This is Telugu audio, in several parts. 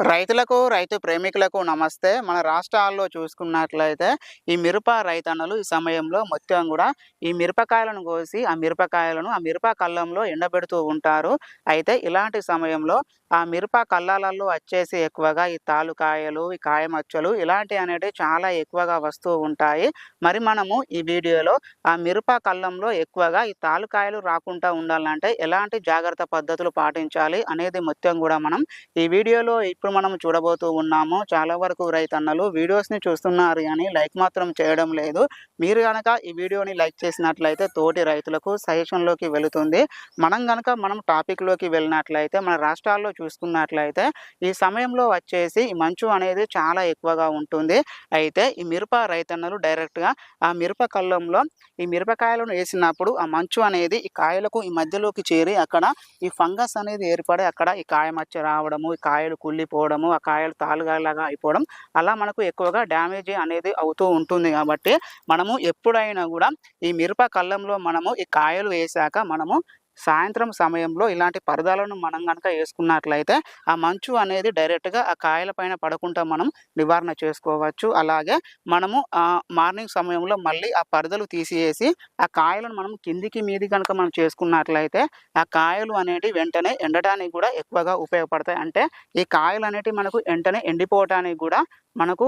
రైతులకు రైతు ప్రేమికులకు నమస్తే. మన రాష్ట్రాల్లో చూసుకున్నట్లయితే ఈ మిరప రైతన్నలు ఈ సమయంలో మొత్తం కూడా ఈ మిరపకాయలను కోసి ఆ మిరపకాయలను ఆ మిరప కళ్ళంలో ఎండబెడుతూ ఉంటారు. అయితే ఇలాంటి సమయంలో ఆ మిరప కళ్ళాలలో వచ్చేసి ఎక్కువగా ఈ తాలుకాయలు ఈ కాయమచ్చలు ఇలాంటి అనేటివి చాలా ఎక్కువగా వస్తూ ఉంటాయి. మరి మనము ఈ వీడియోలో ఆ మిరప కళ్ళంలో ఎక్కువగా ఈ తాలుకాయలు రాకుండా ఉండాలంటే ఎలాంటి జాగ్రత్త పద్ధతులు పాటించాలి అనేది మొత్తం కూడా మనం ఈ వీడియోలో ఇప్పుడు మనం చూడబోతూ ఉన్నాము చాలా వరకు రైతన్నలు వీడియోస్ని చూస్తున్నారు కానీ లైక్ మాత్రం చేయడం లేదు. మీరు గనక ఈ వీడియోని లైక్ చేసినట్లయితే తోటి రైతులకు సజెషన్లోకి వెళుతుంది. మనం కనుక మనం టాపిక్లోకి వెళ్ళినట్లయితే మన రాష్ట్రాల్లో చూసుకున్నట్లయితే ఈ సమయంలో వచ్చేసి ఈ మంచు అనేది చాలా ఎక్కువగా ఉంటుంది. అయితే ఈ మిరప రైతన్నలు డైరెక్ట్గా ఆ మిరప కళ్ళంలో ఈ మిరపకాయలను వేసినప్పుడు ఆ మంచు అనేది ఈ కాయలకు ఈ మధ్యలోకి చేరి అక్కడ ఈ ఫంగస్ అనేది ఏర్పడి అక్కడ ఈ కాయ మచ్చ రావడము ఈ కాయలు అయిపోవడము ఆ కాయలు తాలుగాలాగా అయిపోవడం అలా మనకు ఎక్కువగా డ్యామేజ్ అనేది అవుతూ ఉంటుంది కాబట్టి మనము ఎప్పుడైనా కూడా ఈ మిరప కళ్ళంలో మనము ఈ కాయలు వేసాక మనము సాయంత్రం సమయంలో ఇలాంటి పరదాలను మనం కనుక వేసుకున్నట్లయితే ఆ మంచు అనేది డైరెక్ట్గా ఆ కాయల పైన పడకుండా మనం నివారణ చేసుకోవచ్చు. అలాగే మనము ఆ మార్నింగ్ సమయంలో మళ్ళీ ఆ పరదలు తీసివేసి ఆ కాయలను మనం కిందికి మీది కనుక మనం చేసుకున్నట్లయితే ఆ కాయలు అనేటివి వెంటనే ఎండటానికి కూడా ఎక్కువగా ఉపయోగపడతాయి. అంటే ఈ కాయలు అనేటివి మనకు వెంటనే ఎండిపోవటానికి కూడా మనకు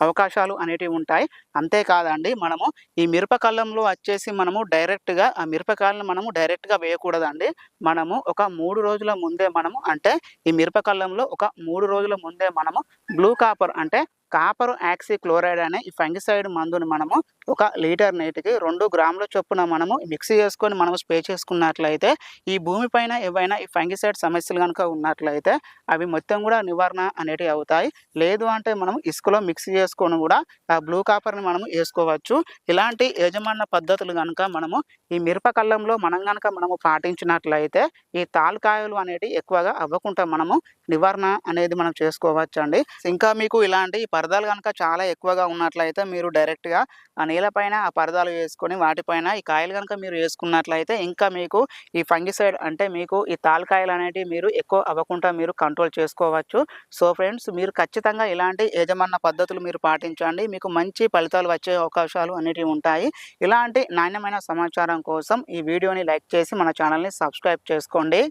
అవకాశాలు అనేటివి ఉంటాయి. అంతేకాదండి మనము ఈ మిరపకాలంలో వచ్చేసి మనము డైరెక్ట్గా ఆ మిరపకాయలను మనము డైరెక్ట్గా వేయకూడదండి. మనము ఒక మూడు రోజుల ముందే మనము అంటే ఈ మిరపకాలంలో ఒక మూడు రోజుల ముందే మనము బ్లూ కాపర్ అంటే కాపర్ యాక్సీ క్లోరైడ్ అనే ఈ ఫంగిసైడ్ మందుని మనము ఒక లీటర్ నీటికి రెండు గ్రాముల చొప్పున మనము మిక్స్ చేసుకొని మనము స్ప్రే చేసుకున్నట్లయితే ఈ భూమిపైన ఏవైనా ఈ ఫంగిసైడ్ సమస్యలు కనుక ఉన్నట్లయితే అవి మొత్తం కూడా నివారణ అనేటివి అవుతాయి. లేదు అంటే మనం ఇసుకలో మిక్స్ చేసుకొని కూడా ఆ బ్లూ కాపర్ని మనము వేసుకోవచ్చు. ఇలాంటి యజమాన పద్ధతులు కనుక మనము ఈ మిరపకల్లంలో మనం కనుక మనము పాటించినట్లయితే ఈ తాలుకాయలు అనేటివి ఎక్కువగా అవ్వకుండా మనము నివారణ అనేది మనం చేసుకోవచ్చు అండి ఇంకా మీకు ఇలాంటి పరదాలు కనుక చాలా ఎక్కువగా ఉన్నట్లయితే మీరు డైరెక్ట్గా ఆ నేలపైన ఆ పరదాలు వేసుకొని వాటిపైన ఈ కాయలు కనుక మీరు వేసుకున్నట్లయితే ఇంకా మీకు ఈ ఫంగిసైడ్ అంటే మీకు ఈ తాలకాయలు అనేటివి మీరు ఎక్కువ అవ్వకుండా మీరు కంట్రోల్ చేసుకోవచ్చు. సో ఫ్రెండ్స్ మీరు ఖచ్చితంగా ఇలాంటి యజమాన పద్ధతులు మీరు పాటించండి. మీకు మంచి ఫలితాలు వచ్చే అవకాశాలు అనేటివి ఉంటాయి. ఇలాంటి నాణ్యమైన సమాచారం కోసం ఈ వీడియోని లైక్ చేసి మన ఛానల్ని సబ్స్క్రైబ్ చేసుకోండి.